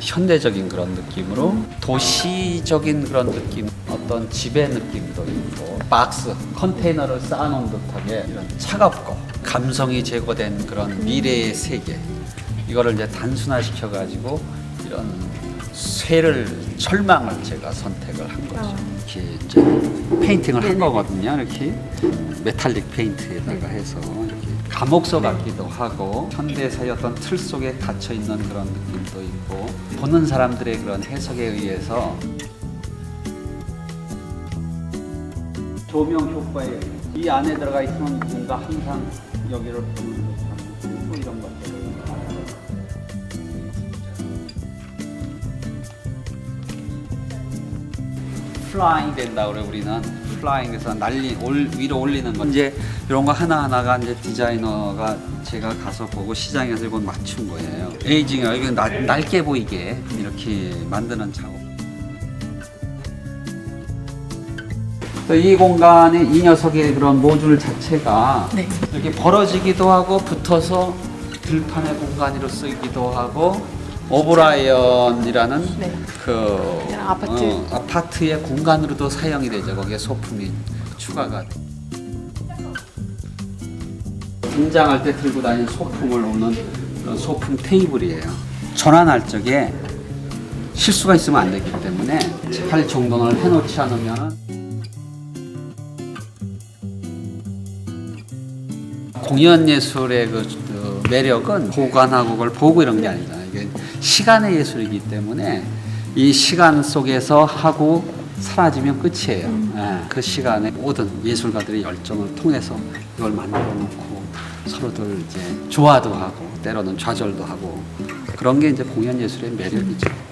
현대적인 그런 느낌으로 도시적인 그런 느낌 어떤 집의 느낌도 있고 박스 컨테이너를 쌓아놓은 듯하게 이런 차갑고 감성이 제거된 그런 미래의 세계. 이거를 이제 단순화시켜 가지고 이런 쇠를 철망을 제가 선택을 한 거죠. 이렇게 이제 페인팅을 한 거거든요. 이렇게 메탈릭 페인트에다가 해서 이렇게 감옥서 같기도 하고 현대사의 어떤 틀 속에 갇혀 있는 그런 느낌도 있고 보는 사람들의 그런 해석에 의해서 조명 효과에 이 안에 들어가 있으면 뭔가 항상 여기를 보는 듯한 뭐 이런 것들을 플라잉 된다 그래 우리는 플라잉에서 날리 올, 위로 올리는 거 이제 이런 거 하나 하나가 이제 디자이너가 제가 가서 보고 시장에서 이걸 맞춘 거예요. 에이징 여기 날, 날개 보이게 이렇게 만드는 작업. 또이 공간에 이 녀석의 그런 모듈 자체가 네. 이렇게 벌어지기도 하고 붙어서 들판의 공간으로 쓰기도 하고 오브라이언이라는 네. 그 그냥 아파트. 어, 아파트의 공간으로도 사용이 되죠. 거기에 소품이 추가가 돼. 등장할 때 들고 다니는 소품을 오는 그런 소품 테이블이에요. 전환할 적에 실수가 있으면 안 되기 때문에 잘 정돈을 해놓지 않으면 공연 예술의 그, 그 매력은 보관하고 그걸 보고 이런 게 아니잖아요. 이게 시간의 예술이기 때문에 이 시간 속에서 하고 사라지면 끝이에요. 예, 그 시간에 모든 예술가들의 열정을 통해서 이걸 만들어 놓고 서로들 이제 좋아도 하고 때로는 좌절도 하고 그런 게 이제 공연 예술의 매력이죠.